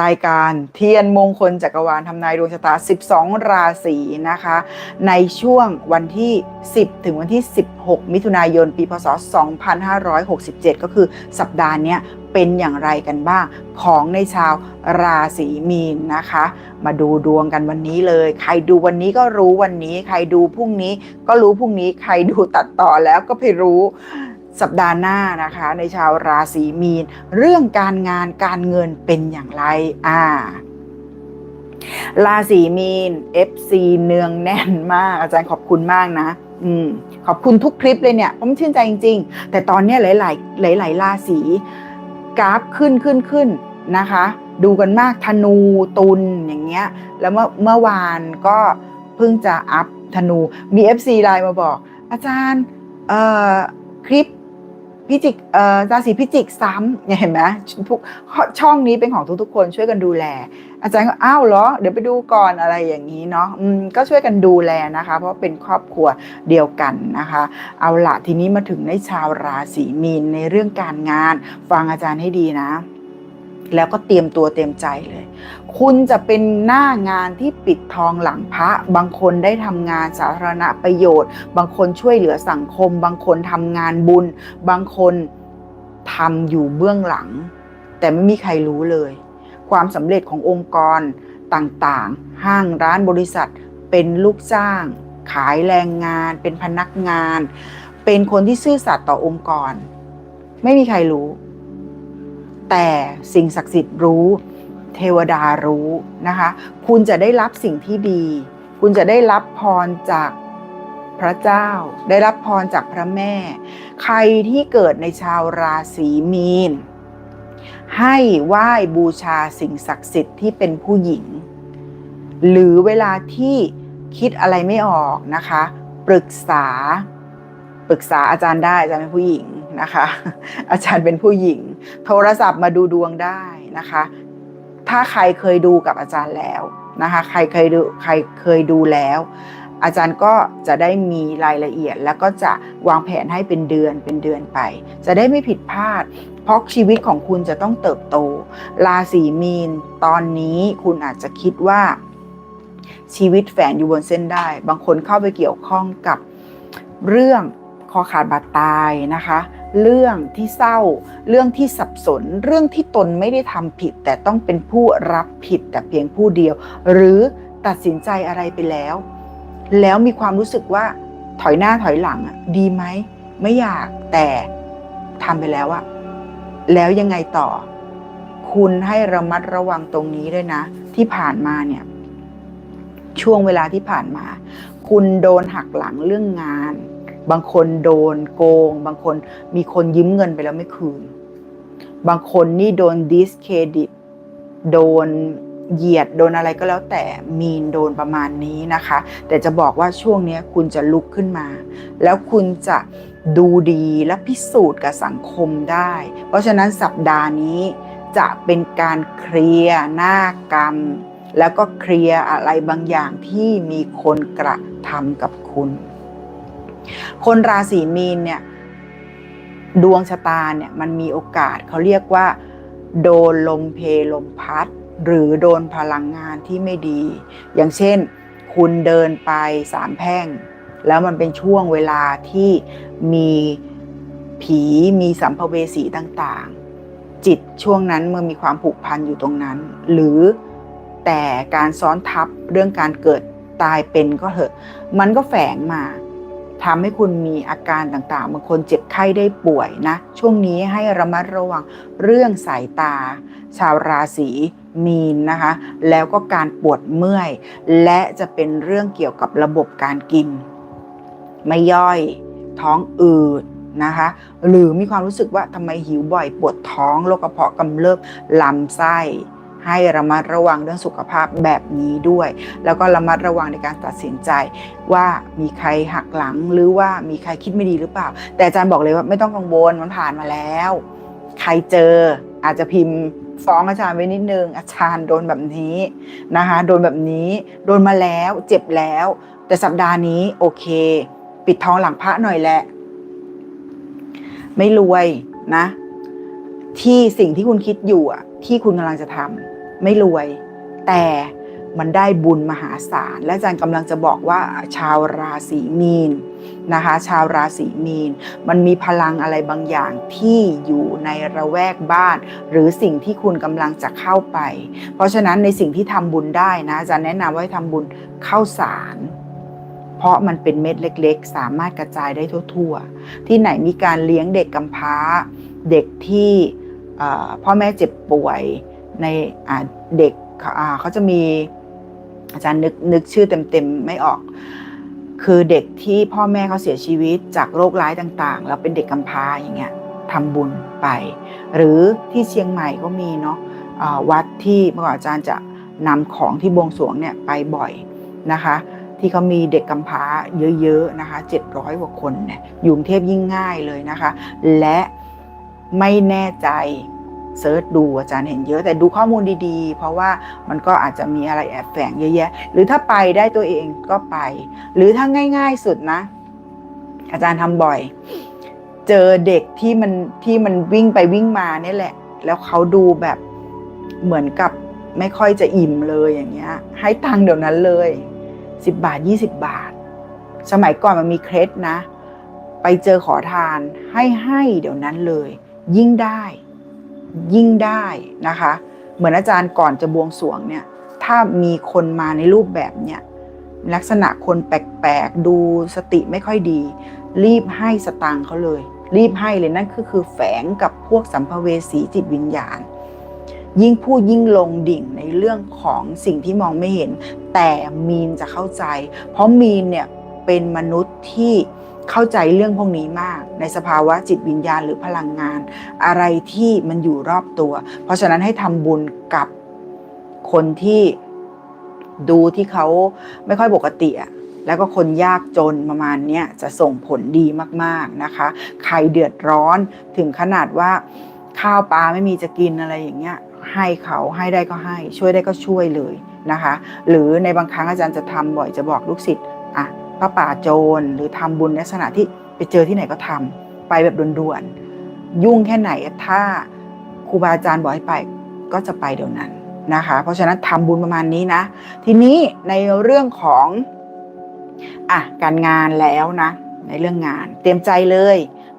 รายการเทียนมงคลจักรวาลทำนายดวงชะตา 12 ราศีนะคะ ในช่วงวันที่ 10 ถึงวันที่ 16 มิถุนายน ปีพศ 2567 ก็คือสัปดาห์นี้เป็นอย่างไรกันบ้างของในชาวราศีมีนนะคะ มาดูดวงกันวันนี้เลย ใครดูวันนี้ก็รู้วันนี้ ใครดูพรุ่งนี้ก็รู้พรุ่งนี้ ใครดูตัดต่อแล้วก็ไปรู้ สัปดาห์หน้านะคะ ในชาวราศีมีน เรื่องการงานการเงินเป็นอย่างไรอ่าราศีมีน FC เนืองแน่นมาก อาจารย์ขอบคุณมากนะ อืม ขอบคุณทุกคลิปเลยเนี่ยผมชื่นใจจริง ๆ แต่ตอนนี้ยหลาย ๆ หลาย ๆ ราศีกราฟขึ้นขึ้นขึ้นนะคะ ดูกันมากธนูตุลอย่างเงี้ย แล้วเมื่อเมื่อวานก็เพิ่งจะอัพธนูมี FC ไลน์มาบอก อาจารย์เอ่อคลิป พิจิกเอ่อราศีพิจิกซ้ำเนี่ยเห็นไหมพวกช่องนี้เป็นของทุกๆคนช่วยกันดูแล อาจารย์ก็อ้าวเหรอ เดี๋ยวไปดูก่อนอะไรอย่างนี้เนาะอืมก็ช่วยกันดูแลนะคะ เพราะเป็นครอบครัวเดียวกันนะคะ เอาละทีนี้มาถึงในชาวราศีมีนในเรื่องการงาน ฟังอาจารย์ให้ดีนะ แล้วก็เตรียมตัวเตรียมใจเลย คุณจะเป็นหน้างานที่ปิดทองหลังพระ บางคนได้ทำงานสาธารณประโยชน์ บางคนช่วยเหลือสังคม บางคนทำงานบุญ บางคนทำอยู่เบื้องหลัง แต่ไม่มีใครรู้เลย ความสำเร็จขององค์กรต่างๆ ห้างร้านบริษัท เป็นลูกจ้าง ขายแรงงาน เป็นพนักงาน เป็นคนที่ซื่อสัตย์ต่อองค์กร ไม่มีใครรู้ แต่สิ่งศักดิ์สิทธิ์รู้ เทวดารู้นะคะ คุณจะได้รับสิ่งที่ดี คุณจะได้รับพรจากพระเจ้า ได้รับพรจากพระแม่ ใครที่เกิดในชาวราศีมีน ให้ไหว้บูชาสิ่งศักดิ์สิทธิ์ที่เป็นผู้หญิง หรือเวลาที่คิดอะไรไม่ออกนะคะ ปรึกษา ปรึกษาอาจารย์ได้อาจารย์เป็นผู้หญิง นะคะ อาจารย์เป็นผู้หญิง โทรศัพท์มาดูดวงได้นะคะ ถ้าใครเคยดูกับอาจารย์แล้วนะคะ ใครเคยดูใครเคยดูแล้ว อาจารย์ก็จะได้มีรายละเอียด แล้วก็จะวางแผนให้เป็นเดือนเป็นเดือนไป จะได้ไม่ผิดพลาด เพราะชีวิตของคุณจะต้องเติบโต ราศีมีนตอนนี้คุณอาจจะคิดว่าชีวิตแฝงอยู่บนเส้นได้ บางคนเข้าไปเกี่ยวข้องกับเรื่องคอขาดบาดตายนะคะ เรื่องที่เศร้า เรื่องที่สับสน เรื่องที่ตนไม่ได้ทำผิด แต่ต้องเป็นผู้รับผิดแต่เพียงผู้เดียว หรือตัดสินใจอะไรไปแล้ว แล้วมีความรู้สึกว่าถอยหน้าถอยหลังอะดีไหมไม่อยากแต่ทำไปแล้วอะแล้วยังไงต่อ คุณให้ระมัดระวังตรงนี้ด้วยนะ ที่ผ่านมาเนี่ย ช่วงเวลาที่ผ่านมา คุณโดนหักหลังเรื่องงาน บางคนโดนโกง บางคนมีคนยืมเงินไปแล้วไม่คืน บางคนนี่โดนดิสเครดิต โดนเหยียด โดนอะไรก็แล้วแต่มีนโดนประมาณนี้นะคะ แต่จะบอกว่าช่วงนี้คุณจะลุกขึ้นมา แล้วคุณจะดูดีและพิสูจน์กับสังคมได้ เพราะฉะนั้นสัปดาห์นี้จะเป็นการเคลียร์หน้ากรรม แล้วก็เคลียร์อะไรบางอย่างที่มีคนกระทำกับคุณ คนราศีมีนเนี่ยดวงชะตาเนี่ยมันมีโอกาสเขาเรียกว่า โดนลมเพลมพัด หรือโดนพลังงานที่ไม่ดี อย่างเช่น คุณเดินไปสามแพร่ง แล้วมันเป็นช่วงเวลาที่มีผีมีสัมภเวสีต่างๆ จิตช่วงนั้นเมื่อมีความผูกพันอยู่ตรงนั้น หรือแต่การซ้อนทับเรื่องการเกิดตายเป็นก็เถอะ มันก็แฝงมา ทำให้คุณมีอาการต่างๆ บางคนเจ็บไข้ได้ป่วยนะ ช่วงนี้ให้ระมัดระวังเรื่องสายตา ชาวราศีมีนนะคะ แล้วก็การปวดเมื่อย และจะเป็นเรื่องเกี่ยวกับระบบการกิน ไม่ย่อย ท้องอืดนะคะ หรือมีความรู้สึกว่าทำไมหิวบ่อยปวดท้องโรคกระเพาะกำเริบลำไส้ ให้ระมัดระวังเรื่องสุขภาพแบบนี้ด้วย แล้วก็ระมัดระวังในการตัดสินใจ ว่ามีใครหักหลังหรือว่ามีใครคิดไม่ดีหรือเปล่า แต่อาจารย์บอกเลยว่าไม่ต้องกังวลมันผ่านมาแล้ว ใครเจออาจจะพิมพ์ฟ้องอาจารย์ไว้นิดนึงอาจารย์โดนแบบนี้นะคะโดนแบบนี้โดนมาแล้วเจ็บแล้ว แต่สัปดาห์นี้โอเค ปิดทองหลังพระหน่อยแหละ ไม่รวยนะ ที่สิ่งที่คุณคิดอยู่อะที่คุณกำลังจะทำ ไม่รวย แต่มันได้บุญมหาศาล และอาจารย์กำลังจะบอกว่าชาวราศีมีนนะคะ ชาวราศีมีน มันมีพลังอะไรบางอย่างที่อยู่ในระแวกบ้าน หรือสิ่งที่คุณกำลังจะเข้าไป เพราะฉะนั้นในสิ่งที่ทำบุญได้นะอาจารย์แนะนำว่าให้ทำบุญเข้าสารเพราะมันเป็นเม็ดเล็ก ๆ สามารถกระจายได้ทั่ว ๆ ที่ไหนมีการเลี้ยงเด็กกำพร้า เด็กที่พ่อแม่เจ็บป่วย ในเด็กเขาจะมีอาจารย์นึกนึกชื่อเต็มๆไม่ออก คือเด็กที่พ่อแม่เขาเสียชีวิตจากโรคร้ายต่างๆ แล้วเป็นเด็กกำพร้าอย่างเงี้ยทำบุญไป หรือที่เชียงใหม่ก็มีเนาะวัดที่เมื่อก่อนอาจารย์จะนำของที่บวงสรวงเนี่ยไปบ่อยนะคะ ที่เขามีเด็กกำพร้าเยอะๆนะคะ 700กว่าคนเนี่ยอยู่กรุงเทพยิ่งง่ายเลยนะคะ และไม่แน่ใจ เซิร์ชดูอาจารย์เห็นเยอะแต่ดูข้อมูลดีๆ เพราะว่ามันก็อาจจะมีอะไรแอบแฝงเยอะแยะ หรือถ้าไปได้ตัวเองก็ไป หรือถ้าง่าย ๆสุดนะ อาจารย์ทำบ่อย เจอเด็กที่มันที่มันวิ่งไปวิ่งมาเนี่ยแหละ แล้วเขาดูแบบเหมือนกับไม่ค่อยจะอิ่มเลยอย่างเงี้ย ให้ตังค์เดี๋ยวนั้นเลย10บาท20บาท สมัยก่อนมันมีเคล็ดนะ ไปเจอขอทานให้ให้เดี๋ยวนั้นเลย ยิ่งได้ ยิ่งได้นะคะ เหมือนอาจารย์ก่อนจะบวงสรวงเนี่ย ถ้ามีคนมาในรูปแบบเนี่ยลักษณะคนแปลกๆ ดูสติไม่ค่อยดี รีบให้สตังค์เขาเลย รีบให้เลยนั่นก็คือแฝงกับพวกสัมภเวสีจิตวิญญาณ ยิ่งพูดยิ่งลงดิ่งในเรื่องของสิ่งที่มองไม่เห็น แต่มีนจะเข้าใจ เพราะมีนเนี่ยเป็นมนุษย์ที่ เข้าใจเรื่องพวกนี้มาก ในสภาวะจิตวิญญาณหรือพลังงาน อะไรที่มันอยู่รอบตัว เพราะฉะนั้นให้ทำบุญกับคนที่ดูที่เขาไม่ค่อยปกติอะแล้วก็คนยากจนประมาณนี้จะส่งผลดีมากๆนะคะ ใครเดือดร้อนถึงขนาดว่าข้าวปลาไม่มีจะกินอะไรอย่างเงี้ยให้เขาให้ได้ก็ให้ ช่วยได้ก็ช่วยเลยนะคะ หรือในบางครั้งอาจารย์จะทำบ่อยจะบอกลูกศิษย์อะ พระป่าโจร หรือทำบุญในลักษณะที่ไปเจอที่ไหนก็ทำไปแบบด่วนๆยุ่งแค่ไหนถ้าครูบาอาจารย์บอกให้ไปก็จะไปเดี๋ยวนั้นนะคะ เพราะฉะนั้นทำบุญประมาณนี้นะ ทีนี้ในเรื่องของอะการงานแล้วนะ ในเรื่องงาน เตรียมใจเลย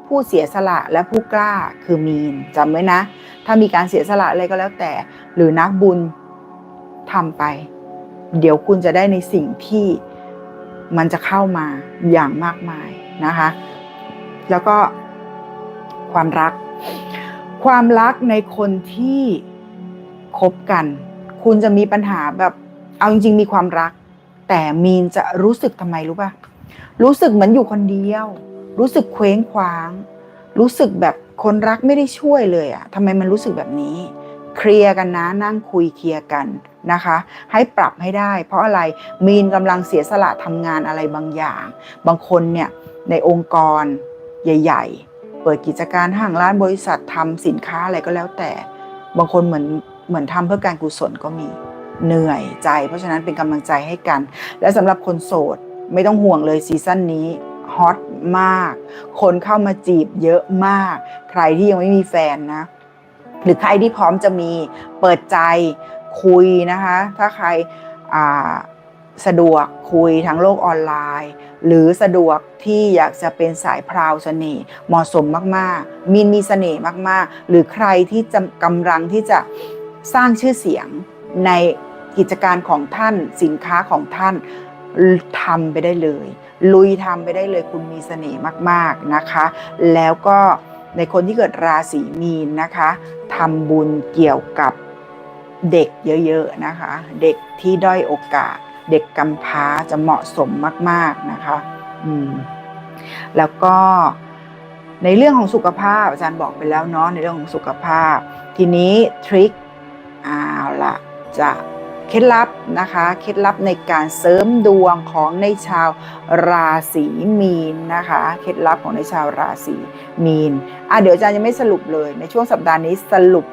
ผู้เสียสละและผู้กล้าคือมีนจำไว้นะ ถ้ามีการเสียสละอะไรก็แล้วแต่ หรือนักบุญทำไป เดี๋ยวคุณจะได้ในสิ่งที่ มันจะเข้ามาอย่างมากมายนะคะ แล้วก็ความรัก ความรักในคนที่คบกัน คุณจะมีปัญหาแบบเอาจริงๆมีความรัก แต่มีนจะรู้สึกทำไมรู้ป่ะรู้สึกเหมือนอยู่คนเดียว รู้สึกเคว้งคว้าง รู้สึกแบบคนรักไม่ได้ช่วยเลยอะทำไมมันรู้สึกแบบนี้ เคลียร์กันนะนั่งคุยเคลียร์กันนะคะ ให้ปรับให้ได้ เพราะอะไรมีนกำลังเสียสละทำงานอะไรบางอย่าง บางคนเนี่ยในองค์กรใหญ่ ๆ เปิดกิจการห้างร้านบริษัททำสินค้าอะไรก็แล้วแต่ บางคนเหมือนเหมือนทำเพื่อการกุศลก็มีเหนื่อยใจ เพราะฉะนั้นเป็นกำลังใจให้กัน และสำหรับคนโสดไม่ต้องห่วงเลยซีซั่นนี้ฮอตมาก คนเข้ามาจีบเยอะมาก ใครที่ยังไม่มีแฟนนะ หรือใครที่พร้อมจะมีเปิดใจคุยนะคะ ถ้าใครสะดวกคุยทางโลกออนไลน์ หรือสะดวกที่อยากจะเป็นสายพราวเสน่ห์เหมาะสมมากๆ มีนมีเสน่ห์มากๆ หรือใครที่กำลังที่จะสร้างชื่อเสียงในกิจการของท่านสินค้าของท่านทำไปได้เลย ลุยทำไปได้เลยคุณมีเสน่ห์มาก ๆนะคะ แล้วก็ ในคนที่เกิดราศีมีนนะคะทำบุญเกี่ยวกับเด็กเยอะๆนะคะ เด็กที่ด้อยโอกาส เด็กกำพร้าจะเหมาะสมมากๆนะคะอืมแล้วก็ในเรื่องของสุขภาพอาจารย์บอกไปแล้วเนาะในเรื่องของสุขภาพ ทีนี้ทริคเอาละจะ เคล็ดลับนะคะ เคล็ดลับในการเสริมดวงของในชาวราศีมีนนะคะ เคล็ดลับของในชาวราศีมีนอะเดี๋ยวอาจารย์ยังไม่สรุปเลย ในช่วงสัปดาห์นี้สรุป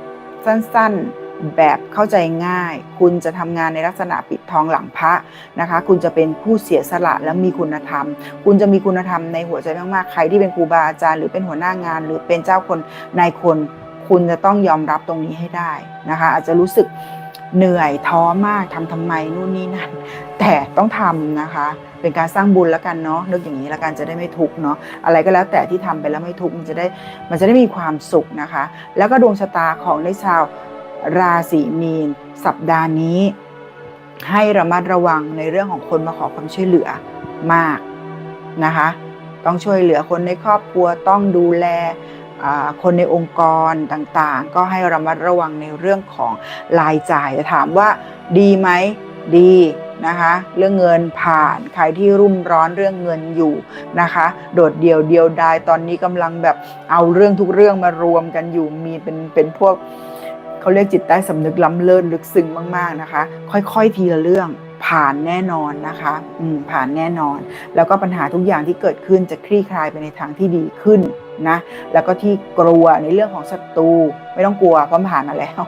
สั้นๆแบบเข้าใจง่าย คุณจะทำงานในลักษณะปิดทองหลังพระนะคะ คุณจะเป็นผู้เสียสละและมีคุณธรรม คุณจะมีคุณธรรมในหัวใจมากๆ ใครที่เป็นครูบาอาจารย์หรือเป็นหัวหน้างาน หรือเป็นเจ้าคนนายคน คุณจะต้องยอมรับตรงนี้ให้ได้นะคะ อาจจะรู้สึก เหนื่อยท้อมากทำทำไมนู่นนี่นั่นแต่ต้องทำนะคะ เป็นการสร้างบุญแล้วกันเนาะนึกอย่างนี้แล้วกันจะได้ไม่ทุกเนาะอะไรก็แล้วแต่ที่ทำไปแล้วไม่ทุกมันจะได้มันจะได้มีความสุขนะคะ แล้วก็ดวงชะตาของในชาวราศีมีน สัปดาห์นี้ ให้ระมัดระวังในเรื่องของคนมาขอความช่วยเหลือมากนะคะ ต้องช่วยเหลือคนในครอบครัวต้องดูแล คนในองค์กรต่างๆ ก็ให้ระมัดระวังในเรื่องของรายจ่ายจะถามว่าดีไหมดีนะคะเรื่องเงินผ่านใครที่รุ่มร้อนเรื่องเงินอยู่นะคะ โดดเดี่ยวเดียวดายตอนนี้กำลังแบบเอาเรื่องทุกเรื่องมารวมกันอยู่มีเป็นเป็นพวกเขาเรียกจิตใต้สำนึกล้ำเลิศลึกซึ้งมากๆนะคะ ค่อยๆทีละเรื่องผ่านแน่นอนนะคะอืมผ่านแน่นอน แล้วก็ปัญหาทุกอย่างที่เกิดขึ้นจะคลี่คลายไปในทางที่ดีขึ้น นะแล้วก็ที่กลัวในเรื่องของศัตรูไม่ต้องกลัวเพราะผ่านมาแล้ว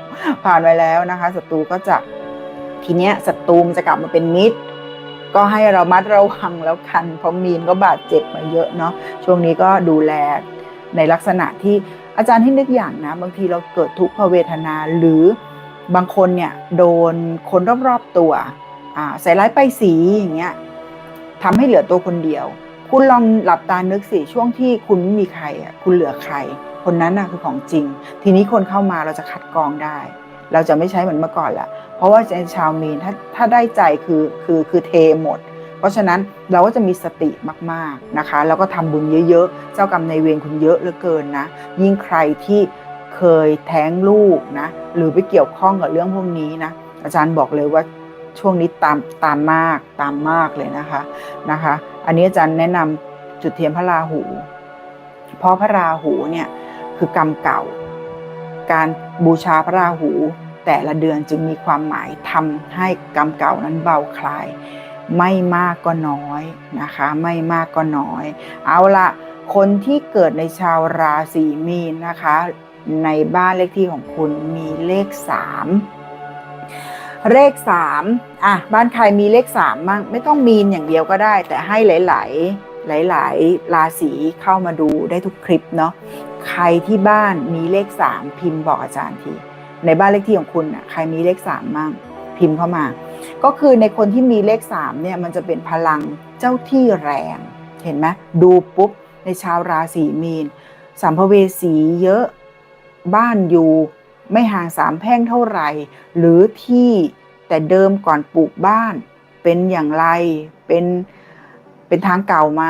ผ่านไปแล้วนะคะศัตรูก็จะทีเนี้ยศัตรูมันจะกลับมาเป็นมิตร ก็ให้เรามัดระวังแล้วกันเพราะมีนก็บาดเจ็บมาเยอะเนาะช่วงนี้ก็ดูแลในลักษณะที่อาจารย์ให้นึกอย่างนะ บางทีเราเกิดทุกขเวทนาหรือบางคนเนี่ยโดนคนรอบๆตัวใส่ร้ายไปสีอย่างเงี้ยทำให้เหลือตัวคนเดียว คุณลองหลับตานึกสิช่วงที่คุณไม่มีใครอะคุณเหลือใคร คนนั้นน่ะคือของจริง ทีนี้คนเข้ามาเราจะคัดกรองได้ เราจะไม่ใช้เหมือนเมื่อก่อนละเพราะว่าในชาวมีนถ้าถ้าได้ใจคือคือคือเทหมด เพราะฉะนั้นเราก็จะมีสติมากๆนะคะ แล้วก็ทำบุญเยอะๆ เจ้ากรรมในเวรคุณเยอะเหลือเกินนะ ยิ่งใครที่เคยแท้งลูกนะหรือไปเกี่ยวข้องกับเรื่องพวกนี้นะอาจารย์บอกเลยว่าช่วงนี้ตามตามมากตามมากเลยนะคะนะคะ อันนี้อาจารย์แนะนำจุดเทียนพระราหู เพราะพระราหูเนี่ยคือกรรมเก่า การบูชาพระราหู แต่ละเดือนจึงมีความหมายทำให้กรรมเก่านั้นเบาคลาย ไม่มากก็น้อยนะคะ ไม่มากก็น้อย เอาละคนที่เกิดในชาวราศีมีนนะคะ ในบ้านเลขที่ของคุณมีเลข3 เลข3อะบ้านใครมีเลข3มั่งไม่ต้องมีนอย่างเดียวก็ได้ แต่ให้หลาย ๆหลาย ๆ ราศีเข้ามาดูได้ทุกคลิปเนาะใครที่บ้านมีเลข3พิมพ์บอกอาจารย์ที ในบ้านเลขที่ของคุณน่ะใครมีเลข3มั่งพิมพ์เข้ามา ก็คือในคนที่มีเลข3เนี่ยมันจะเป็นพลังเจ้าที่แรงเห็นไหมดูปุ๊บในชาวราศีมีนสัมภเวสีเยอะบ้านอยู่ ไม่ห่างสามแพร่งเท่าไหร่ หรือที่แต่เดิมก่อนปลูกบ้าน เป็นอย่างไรเป็นเป็นทางเก่าไหม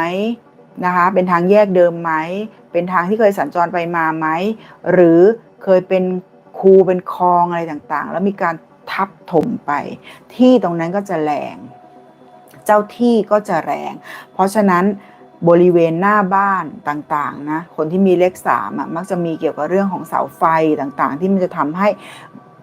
นะคะ เป็นทางแยกเดิมไหม เป็นทางที่เคยสัญจรไปมาไหม หรือเคยเป็นคูเป็นคลองอะไรต่างๆ แล้วมีการทับถมไป ที่ตรงนั้นก็จะแรง เจ้าที่ก็จะแรง เพราะฉะนั้น บริเวณหน้าบ้านต่างๆนะคนที่มีเลขสามอะมักจะมีเกี่ยวกับเรื่องของเสาไฟต่างๆ ที่มันจะทำให้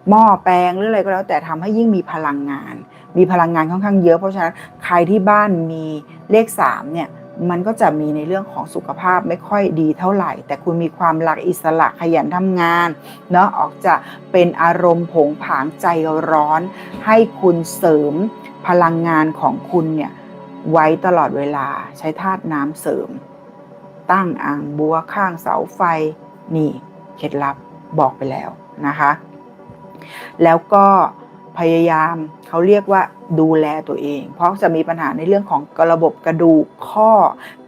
หม้อแปลงหรืออะไรก็แล้วแต่ทำให้ยิ่งมีพลังงาน มีพลังงานค่อนข้างเยอะเพราะฉะนั้นใครที่บ้านมีเลขสามเนี่ยมันก็จะมีในเรื่องของสุขภาพไม่ค่อยดีเท่าไหร่ แต่คุณมีความรักอิสระขยันทำงานเนาะออกจะเป็นอารมณ์ผงผางใจร้อน ให้คุณเสริมพลังงานของคุณเนี่ย ไว้ตลอดเวลาใช้ธาตุน้ำเสริม ตั้งอ่างบัวข้างเสาไฟ นี่เคล็ดลับบอกไปแล้วนะคะ แล้วก็พยายามเขาเรียกว่าดูแลตัวเอง เพราะจะมีปัญหาในเรื่องของระบบกระดูกข้อ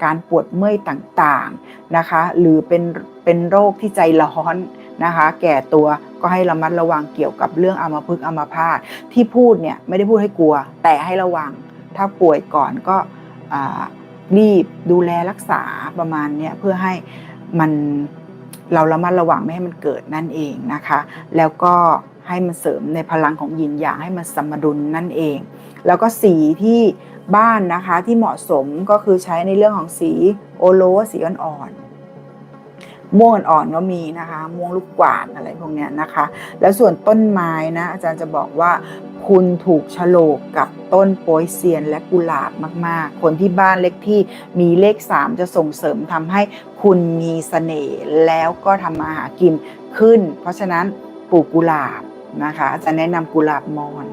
การปวดเมื่อยต่างๆนะคะ หรือเป็นเป็นโรคที่ใจร้อนนะคะ แก่ตัวก็ให้ระมัดระวังเกี่ยวกับเรื่องอัมพฤกษ์อัมพาตที่พูดเนี่ยไม่ได้พูดให้กลัว แต่ให้ระวัง ถ้าป่วยก่อนก็รีบดูแลรักษาประมาณเนี้ยเพื่อให้มันเราระมัดระวังไม่ให้มันเกิดนั่นเองนะคะ แล้วก็ให้มันเสริมในพลังของยินอย่างให้มันสมดุลนั่นเอง แล้วก็สีที่บ้านนะคะที่เหมาะสมก็คือใช้ในเรื่องของสีโอโลสีอ่อนๆม่วงอ่อนๆก็มีนะคะ ม่วงลูกกวาดอะไรพวกนี้นะคะ แล้วส่วนต้นไม้นะอาจารย์จะบอกว่า คุณถูกฉลกกับต้นโปยเซียนและกุหลาบมาก ๆ คนที่บ้านเลขที่มีเลข 3 จะส่งเสริมทำให้คุณมีเสน่ห์แล้วก็ทำมาหากินขึ้น เพราะฉะนั้นปลูกกุหลาบนะคะจะแนะนำกุหลาบมอน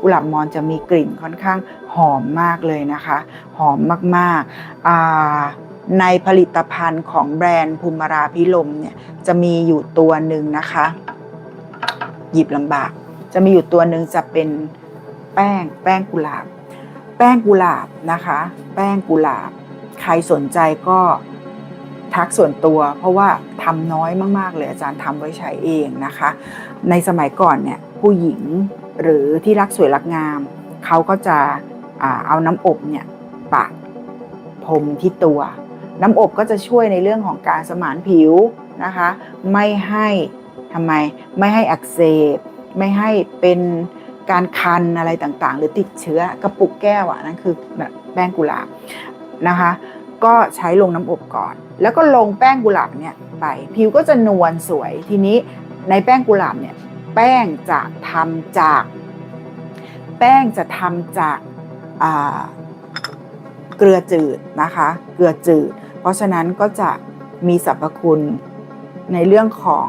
กุหลาบมอนจะมีกลิ่นค่อนข้างหอมมากเลยนะคะ หอมมากๆ ในผลิตภัณฑ์ของแบรนด์ภูมิราพิลมเนี่ยจะมีอยู่ตัวหนึ่งนะคะ หยิบลำบาก จะมีอยู่ตัวหนึ่งจะเป็นแป้งแป้งกุหลาบ แป้งกุหลาบนะคะ แป้งกุหลาบ ใครสนใจก็ทักส่วนตัว เพราะว่าทำน้อยมาก ๆ เลยอาจารย์ทำไว้ใช้เองนะคะ ในสมัยก่อนเนี่ยผู้หญิงหรือที่รักสวยรักงาม เขาก็จะเอาน้ำอบเนี่ยปะพรมที่ตัว น้ำอบก็จะช่วยในเรื่องของการสมานผิวนะคะ ไม่ให้ทำไมไม่ให้อักเสบ ไม่ให้เป็นการคันอะไรต่างๆ หรือติดเชื้อกระปุกแก้วอะนั่นคือแบบแป้งกุหลาบนะคะ ก็ใช้ลงน้ำอบก่อน แล้วก็ลงแป้งกุหลาบเนี่ยไปผิวก็จะนวลสวยทีนี้ในแป้งกุหลาบเนี่ยแป้งจะทำจาก แป้งจะทำจากเกลือจืดนะคะ เกลือจืด เพราะฉะนั้นก็จะมีสรรพคุณในเรื่องของ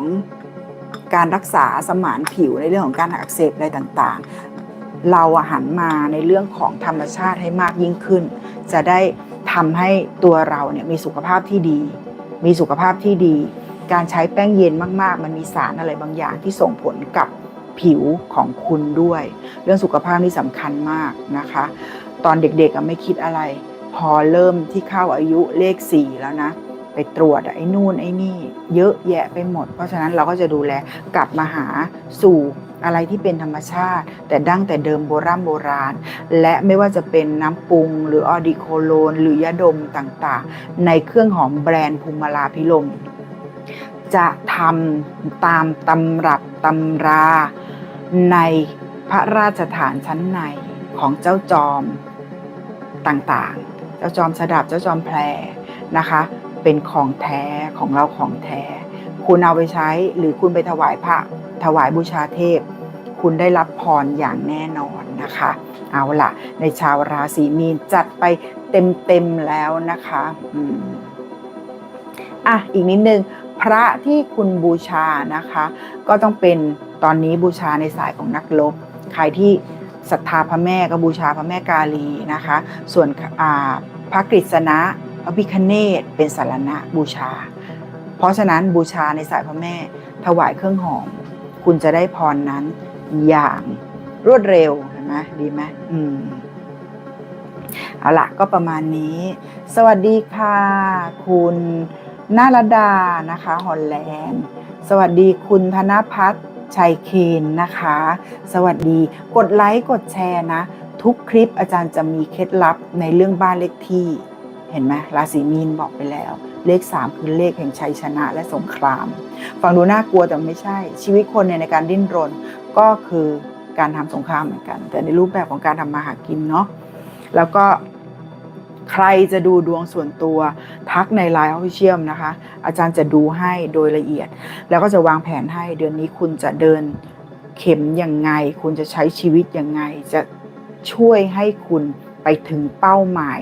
การรักษาสมานผิวในเรื่องของการอักเสบอะไรต่างๆ เราอะหันมาในเรื่องของธรรมชาติให้มากยิ่งขึ้น จะได้ทำให้ตัวเราเนี่ยมีสุขภาพที่ดี มีสุขภาพที่ดี การใช้แป้งเย็นมากๆ มันมีสารอะไรบางอย่างที่ส่งผลกับผิวของคุณด้วย เรื่องสุขภาพนี่สำคัญมากนะคะ ตอนเด็กๆไม่คิดอะไร พอเริ่มที่เข้าอายุเลขสี่แล้วนะ ไปตรวจไอ้นู่นไอ้นี่ เยอะแยะไปหมด เพราะฉะนั้นเราก็จะดูแลกลับมาหาสู่อะไรที่เป็นธรรมชาติ แต่ดั้งแต่เดิมโบราณโบราณ และไม่ว่าจะเป็นน้ำปรุง หรือออดิโคโลน หรือยาดมต่างๆ ในเครื่องหอมแบรนด์ภูมิลาพิลม จะทำตามตำรับตำราในพระราชฐานชั้นในของเจ้าจอมต่างๆ เจ้าจอมสดับเจ้าจอมแพรนะคะ เป็นของแท้ของเราของแท้ คุณเอาไปใช้หรือคุณไปถวายพระถวายบูชาเทพ คุณได้รับพรอย่างแน่นอนนะคะ เอาล่ะ ในชาวราศีมีนจัดไปเต็มๆแล้วนะคะอืมอะอีกนิดนึงพระที่คุณบูชานะคะ ก็ต้องเป็นตอนนี้บูชาในสายของนักรบใครที่ศรัทธาพระแม่ก็บูชาพระแม่กาลีนะคะ ส่วนอ่าพระกฤษณะ พระพิคเนตเป็นสารณะบูชา เพราะฉะนั้นบูชาในสายพระแม่ ถวายเครื่องหอม คุณจะได้พรนั้นอย่างรวดเร็วเห็นไหมดีไหมอืมเอาละก็ประมาณนี้ สวัสดีค่ะ คุณนารดานะคะฮอลแลนด์ สวัสดีคุณธนพัฒน์ชัยเคนนะคะ สวัสดีกดไลค์กดแชร์นะ ทุกคลิปอาจารย์จะมีเคล็ดลับในเรื่องบ้านเลขที่ เห็นไหมราศีมีนบอกไปแล้ว เลข 3 คือเลขแห่งชัยชนะและสงคราม ฟังดูน่ากลัวแต่ไม่ใช่ ชีวิตคนเนี่ยในการดิ้นรนก็คือการทำสงครามเหมือนกัน แต่ในรูปแบบของการทำมาหากินเนาะแล้วก็ใครจะดูดวงส่วนตัวทักในไลน์ออฟฟิเชียลนะคะ อาจารย์จะดูให้โดยละเอียด แล้วก็จะวางแผนให้เดือนนี้คุณจะเดินเข็มยังไง คุณจะใช้ชีวิตยังไง จะช่วยให้คุณ ไปถึงเป้าหมาย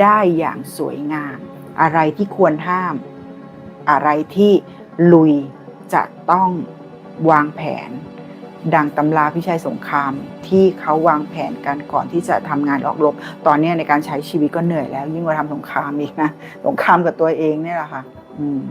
ได้อย่างสวยงาม อะไรที่ควรห้าม อะไรที่ลุยจะต้องวางแผน ดังตำราพิชัยสงครามที่เขาวางแผนกันก่อนที่จะทำงานออกรบตอนนี้ในการใช้ชีวิตก็เหนื่อยแล้ว ยิ่งกว่าทำสงครามอีกนะสงครามกับตัวเองเนี่ยแหละค่ะ อืม